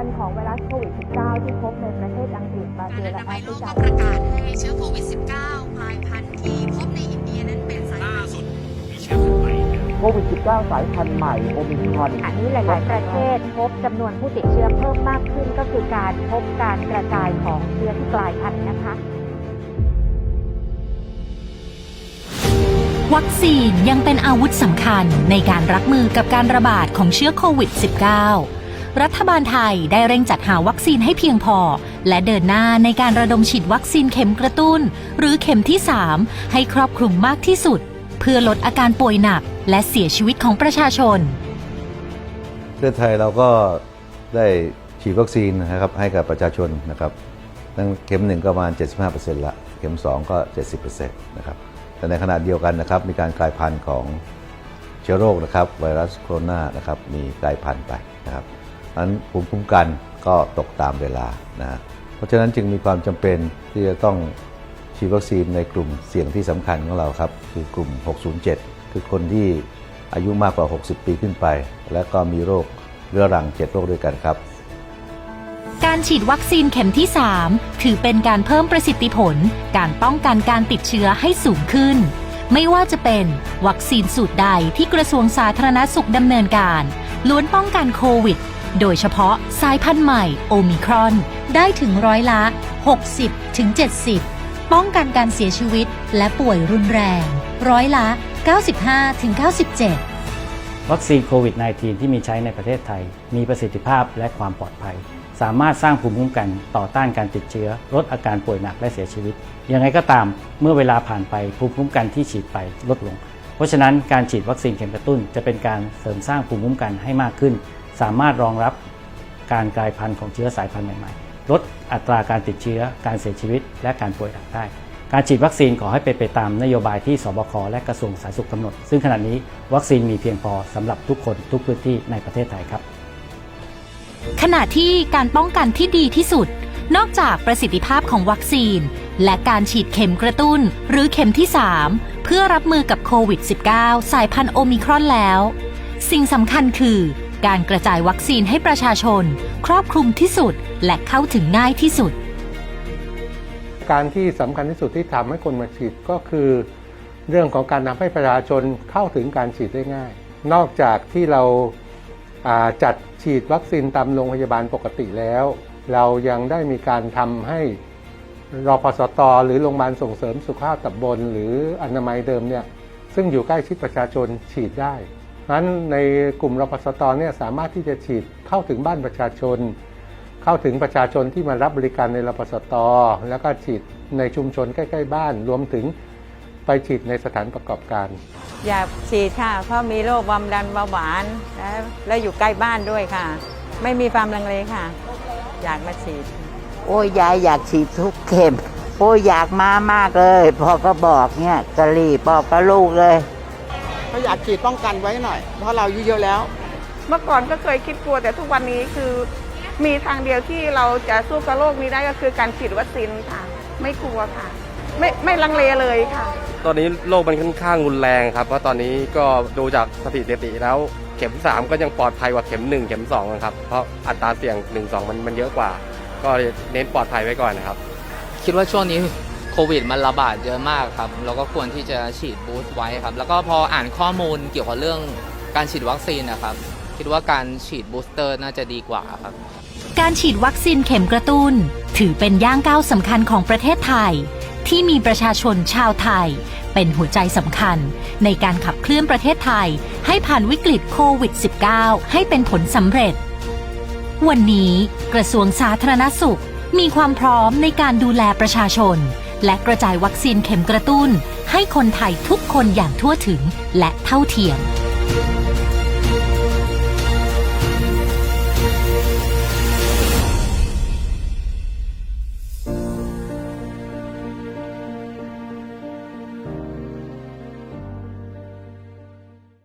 พันธุ์ของไวรัสโควิด -19 ที่พบในประเทศอังกฤษบราการซิลอและนาแอมัยฟโลริกกาก็ประกาศให้เชื้อโควิด -19 กลายพันธุ์ที่พบในอินเดียนั้นเป็นสายล่าพันธุ์สุดมีเชื้อพันธุ์ใหม่ครับโควิด -19 สายพันธุ์ใหม่โอมิครอนอันนี้หลาย ๆ ประเทศพบจำนวนผู้ติดเชื้อเพิ่มมากขึ้นก็คือการพบการกระจายของเชื้อที่กลายพันธุ์นะคะวัคซีนยังเป็นอาวุธสำคัญในการรับมือกับการระบาดของเชื้อโควิด -19 รัฐบาลไทยได้เร่งจัดหาวัคซีนให้เพียงพอ และเดินหน้าในการระดมฉีดวัคซีนเข็มกระตุ้น หรือเข็มที่ 3 ให้ครอบคลุมมากที่สุด เพื่อลดอาการป่วยหนัก และเสียชีวิตของประชาชนประเทศไทยเราก็ได้ฉีดวัคซีนนะครับให้กับประชาชนนะครับตั้งเข็มหนึ่งก็ประมาณ 75%ละเข็ม 2 ก็ 70%นะครับแต่ในขณะเดียวกันนะครับมีการกลายพันธุ์ของเชื้อโรคนะครับไวรัสโคโรนานะครับมีกลายพันธุ์ไปนะครับ นั้นภูมิคุ้มกันก็ตกตามเวลานะเพราะฉะนั้นจึงมีความจำเป็นที่จะต้องฉีดวัคซีนในกลุ่มเสี่ยงที่สำคัญของเราครับ คือกลุ่ม 607 คือคนที่อายุมากกว่า 60 ปีขึ้นไป และก็มีโรคเรื้อรัง 7 โรคด้วยกันครับ การฉีดวัคซีนเข็มที่ 3 ถือเป็นการเพิ่มประสิทธิผล การป้องกันการติดเชื้อให้สูงขึ้น ไม่ว่าจะเป็นวัคซีนสูตรใดที่กระทรวงสาธารณสุขดำเนินการ ล้วนป้องกันโควิด โดยเฉพาะสายพันธุ์ใหม่โอมิครอน ได้ถึงร้อยละ60ถึง70 ป้องกันการเสียชีวิตและป่วยรุนแรง ร้อยละ 95ถึง97 วัคซีนโควิด -19 ที่มีใช้ในประเทศไทย มีประสิทธิภาพและความปลอดภัย สามารถสร้างภูมิคุ้มกันต่อต้านการติดเชื้อ ลดอาการป่วยหนักและเสียชีวิต ยังไงก็ตามเมื่อเวลาผ่านไปภูมิคุ้มกันที่ฉีดไปลดลง เพราะฉะนั้นการฉีดวัคซีนเข็มกระตุ้นจะเป็นการเสริมสร้างภูมิคุ้มกันให้มากขึ้น สามารถรองรับการกลายพันธุ์ของเชื้อสายพันธุ์ใหม่ๆ ลดอัตราการติดเชื้อ การเสียชีวิต และการป่วยหนักได้ การฉีดวัคซีนขอให้เป็นไปตามนโยบายที่สบคและกระทรวงสาธารณสุขกำหนด ซึ่งขณะนี้วัคซีนมีเพียงพอสำหรับทุกคนทุกพื้นที่ในประเทศไทยครับ ขณะที่การป้องกันที่ดีที่สุด นอกจากประสิทธิภาพของวัคซีน และการฉีดเข็มกระตุ้น หรือเข็มที่ 3 เพื่อรับมือกับโควิด -19 สายพันธุ์โอมิครอนแล้ว สิ่งสำคัญคือ การกระจายวัคซีนให้ประชาชน ครอบคลุมที่สุดและเข้าถึงง่ายที่สุด การที่สำคัญที่สุดที่ทำให้คนมาฉีดก็คือ เรื่องของการทำให้ประชาชนเข้าถึงการฉีดได้ง่าย นอกจากที่เราาจัดฉีดวัคซีนตามโรงพยาบาลปกติแล้ว เรายังได้มีการทำให้รอพสตหรือโรงพยาบาลส่งเสริมสุขภาพตำบล หรืออนามัยเดิมเนี่ยซึ่งอยู่ใกล้ชิดประชาชนฉีดได้ นั้นในกลุ่มรพสตเนี่ยสามารถที่จะฉีดเข้าถึงบ้านประชาชน เข้าถึงประชาชนที่มารับบริการในรพสตแล้วก็ฉีดในชุมชนใกล้ ๆ บ้านรวมถึงไปฉีดในสถานประกอบการ อยากฉีดค่ะ เพราะมีโรคความดันเบาหวาน แล้วแล้วอยู่ใกล้บ้านด้วยค่ะ ไม่มีความลังเลค่ะ อยากมาฉีด โอ้ยยายอยากฉีดทุกเข็ม โอ้ยอยากมามากเลย พอก็บอกเนี่ยกะรีบบอกกับลูกเลย ก็อยากฉีดป้องกันไว้หน่อย เพราะเราอายุเยอะแล้ว เมื่อก่อนก็เคยคิดกลัวแต่ทุกวันนี้คือ มีทางเดียวที่เราจะสู้กับโรคนี้ได้ก็คือการฉีดวัคซีนค่ะ ไม่กลัวค่ะ ไม่ไม่ลังเลเลยค่ะ ตอนนี้โรคมันค่อนข้างรุนแรงครับเพราะตอนนี้ก็ดูจากสถิติแล้วเข็ม 3 ก็ยังปลอดภัยกว่าเข็ม 1 เข็ม2นะครับเพราะอัตราเสี่ยง 1 2 มันมันเยอะกว่า ก็เน้นปลอดภัยไว้ก่อนนะครับ คิดว่าช่วงนี้ โควิดมันระบาดเยอะมากครับเราก็ควรที่จะฉีดบูสต์ไว้ครับ แล้วก็พออ่านข้อมูลเกี่ยวกับเรื่องการฉีดวัคซีนนะครับ คิดว่าการฉีดบูสเตอร์น่าจะดีกว่าครับ การฉีดวัคซีนเข็มกระตุ้น ถือเป็นย่างก้าวสำคัญของประเทศไทย ที่มีประชาชนชาวไทย เป็นหัวใจสำคัญ ในการขับเคลื่อนประเทศไทย ให้ผ่านวิกฤตโควิด -19 ให้เป็นผลสำเร็จ วันนี้กระทรวงสาธารณสุขมีความพร้อมในการดูแลประชาชน และกระจายวัคซีนเข็มกระตุ้น ให้คนไทยทุกคนอย่างทั่วถึงและเท่าเทียม